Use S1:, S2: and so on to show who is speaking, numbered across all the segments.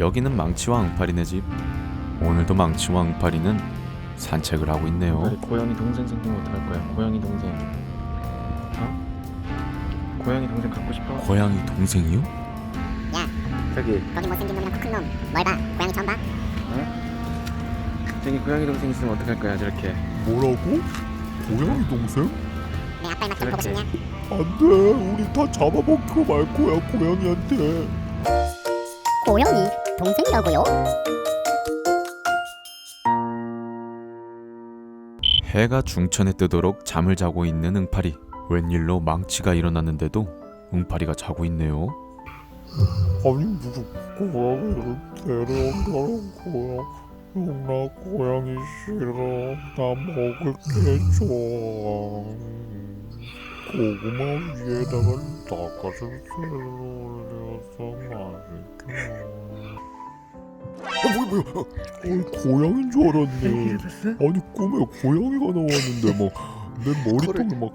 S1: 여기는 망치와 응파리네 집. 오늘도 망치와 응파리는 산책을 하고 있네요.
S2: 고양이 동생 생기면 어떡할 거야? 고양이 동생. 어? 고양이 동생 갖고 싶어?
S1: 고양이 동생이요?
S2: 저기
S3: 거기 못생긴 놈이랑 키큰 놈. 뭘 봐? 고양이 처음 봐?
S2: 저기 고양이 동생 있으면 어떡할 거야 저렇게?
S4: 뭐라고? 고양이 동생?
S3: 내 아빠 좀 보고 싶냐?
S4: 안돼 우리 다 잡아먹고 말 거야 고양이한테
S3: 고양이 동생이라고요?
S1: 해가 중천에 뜨도록 잠을 자고 있는 응파리. 웬일로 망치가 일어났는데도 응파리가 자고 있네요.
S4: 아니 무슨 고양이를 데려가는 거야 나 고양이 싫어 나 먹을 게줘 고구마 위에다가 닭가슴살을 올려서 맛있게 어 고양인 줄 알았네 아니 꿈에 고양이가 나왔는데 막 내 머리통에 막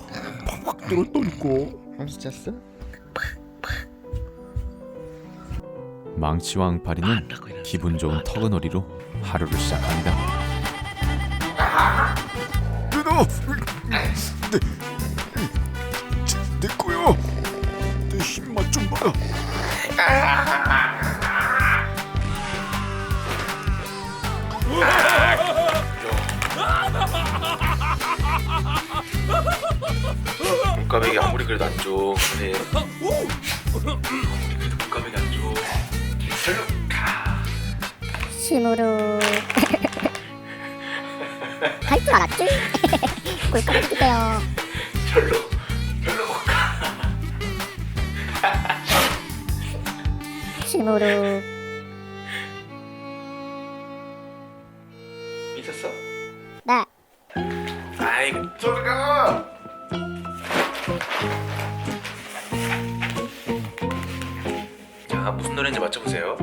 S4: 팍팍 들었다니까
S2: 함수 잤어?
S1: 망치와 응파리는 기분 좋은 터그놀이로 하루를 시작합니다.
S4: 내놔! 내, 내 거야! 내 힘만 좀 봐!
S2: 물가백이 아무리 그래도 안 줘. 그래. 물가백이 안 줘. 절로 가.
S3: 심으로 할줄 알았지? 꿀꺽 해줄게요
S2: 절로. 절로 가.
S3: 심으로
S2: 미쳤어?
S3: 네
S2: 아이, 절로 가. 자, 무슨 노래인지 맞춰보세요.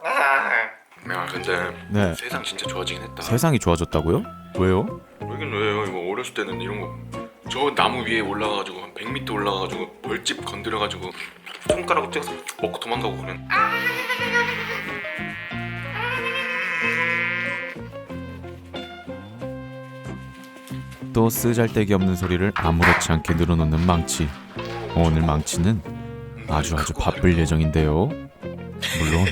S2: 아, 야, 근데
S1: 네.
S2: 세상 진짜 좋아지긴 했다.
S1: 세상이 좋아졌다고요? 왜요?
S2: 여긴 왜요? 이거 어렸을 때는 이런 거. 저 나무 위에 올라가가지고 한 100m 올라가가지고 벌집 건드려가지고 손가락 째서 먹고 도망가고 그런.
S1: 또 쓰잘데기 없는 소리를 아무렇지 않게 늘어놓는 망치. 오늘 망치는 아주 아주 바쁠 예정인데요. 물론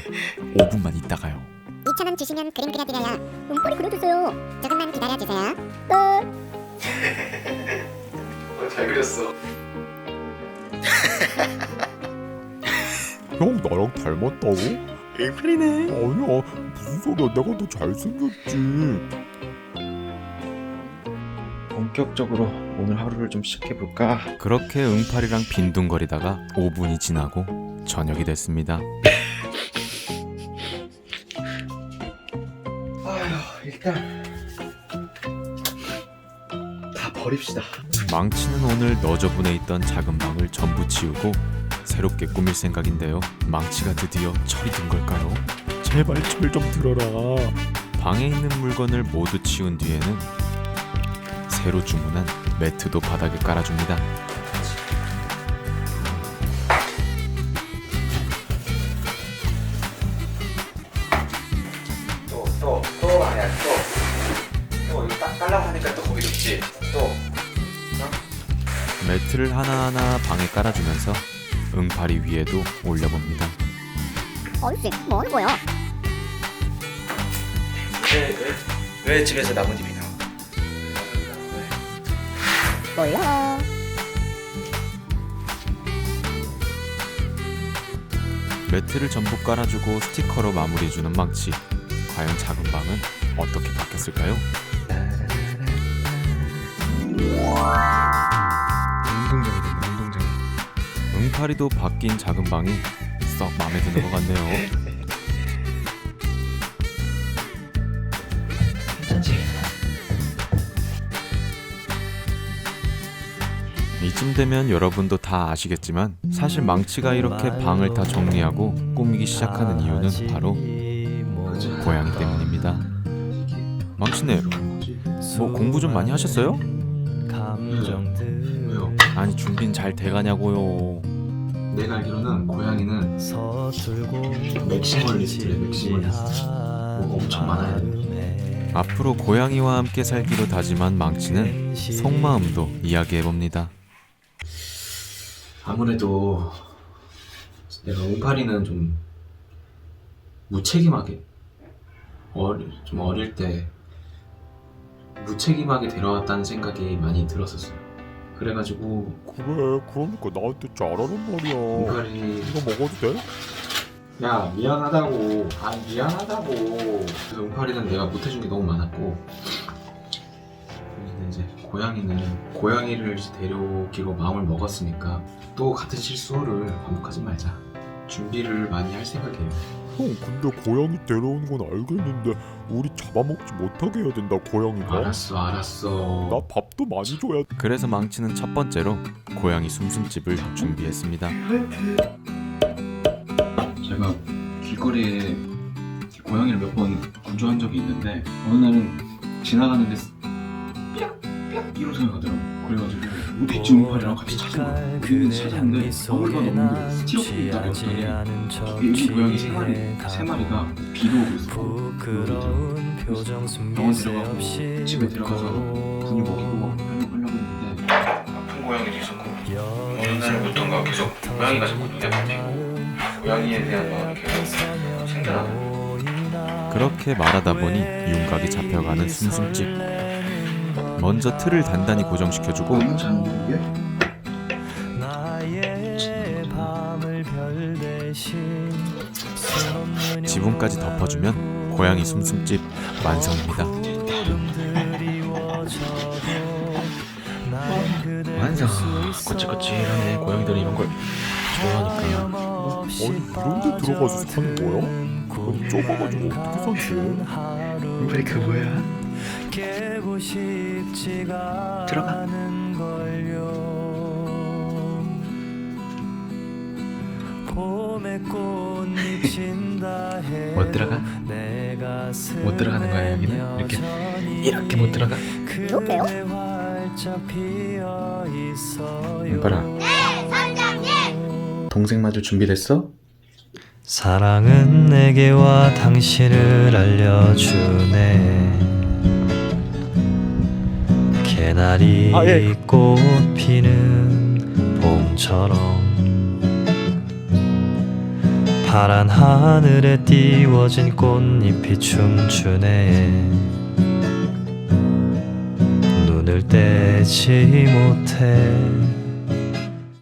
S1: 5분만 있다가요.
S3: 2천원 주시면 그림 그려드려요 눈꼬리 그려주세요 조금만 기다려주세요
S2: 어, 잘 그렸어.
S4: 형 나랑 닮았다고?
S2: 일플이네.
S4: 아니야 무슨 소리야 내가 더 잘생겼지
S2: 본격적으로 오늘 하루를 좀 시작해 볼까?
S1: 그렇게 응팔이랑 빈둥거리다가 5분이 지나고 저녁이 됐습니다.
S2: 아휴 일단 다 버립시다.
S1: 망치는 오늘 너저분해 있던 작은 방을 전부 치우고 새롭게 꾸밀 생각인데요. 망치가 드디어 철이 든 걸까요?
S4: 제발 철 좀 들어라
S1: 방에 있는 물건을 모두 치운 뒤에는 새로 주문한 매트도 바닥에 깔아줍니다.
S2: 또 또 또 아니야 또. 또 이거 딱 깔라고 하니까 또 거기 좋지. 또.
S1: 매트를 하나하나 방에 깔아주면서 응팔이 위에도 올려봅니다.
S3: 어르신 뭐 하는 거야?
S2: 왜 왜 왜 집에서 나뭇잎이
S3: 몰라
S1: 매트를 전부 깔아주고 스티커로 마무리해주는 망치. 과연 작은 방은 어떻게 바뀌었을까요?
S2: 운동장이 됐네 운동장이.
S1: 응팔이도 바뀐 작은 방이 썩 마음에 드는 것 같네요. 이쯤 되면 여러분도 다 아시겠지만 사실 망치가 이렇게 방을 다 정리하고 꾸미기 시작하는 이유는 바로 고양이 때문입니다. 망치님, 뭐 공부 좀 많이 하셨어요?
S2: 왜요?
S1: 아니 준비는 잘 돼가냐고요.
S2: 내가 알기로는 고양이는
S5: 맥시멀 리스트래 맥시멀 리스트
S2: 뭐가 엄청 많아야 돼.
S1: 앞으로 고양이와 함께 살기로 다짐한 망치는 속마음도 이야기해봅니다.
S2: 아무래도 내가 옹파리는 좀 무책임하게 어리, 좀 어릴 때 무책임하게 데려왔다는 생각이 많이 들었었어요. 그래가지고
S4: 그래 그러니까 나한테 잘하란 말이야
S2: 옹파리
S4: 이거 먹어도 돼?
S2: 야 미안하다고 아 미안하다고 그래서 옹파리는 내가 못해준 게 너무 많았고 고양이는 고양이를 데려오기로 마음을 먹었으니까 또 같은 실수를 반복하지 말자. 준비를 많이 할 생각이에요.
S4: 형 근데 고양이 데려오는 건 알겠는데 우리 잡아먹지 못하게 해야 된다 고양이가?
S2: 알았어 알았어.
S4: 나 밥도 많이 줘야
S1: 그래서 망치는 첫 번째로 고양이 숨숨집을 준비했습니다.
S2: 제가 길거리에 고양이를 몇 번 구조한 적이 있는데 어느 날은 지나가는데 소리가 나더라고 그래가지고 어디 있지 옹파리랑 같이 찾은 거야 근데 찾았는데 아무리 봐도 없는데 스티로폼 있다고 했더니 여기 고양이 세 마리 세 마리가 비로 오고 있어 그래서 병원 들어가고 집에 들어가서 분유 먹이고 하려고 하려고 했는데 아픈 고양이도 있었고 어느 날부터인가 계속 고양이가 자꾸 눈에 보이고 고양이에 대한 마음이 계속 생겨나는
S1: 그렇게 말하다 보니 윤곽이 잡혀가는 숨숨집. 먼저 틀을 단단히 고정시켜주고? 지붕까지 덮어주면 고양이 숨숨집 완성입니다.
S2: 완성 거칠거칠하네 고양이들은 이런 걸 좋아하니까
S4: 아니 이런 데 들어가서 사는 거야? 좁아가지고 어떻게?
S2: 왜그 뭐야? 들어가 못 들어가? 못 들어가는 거야 여기는? 이렇게 이렇게 못 들어가?
S3: 이렇게요?
S2: 은파라 동생 마주 준비됐어?
S6: 사랑은 내게와 당신을 알려주네 개나리
S4: 아, 예.
S6: 꽃 피는 봄처럼 파란 하늘에 띄워진 꽃잎이 춤추네 눈을 떼지 못해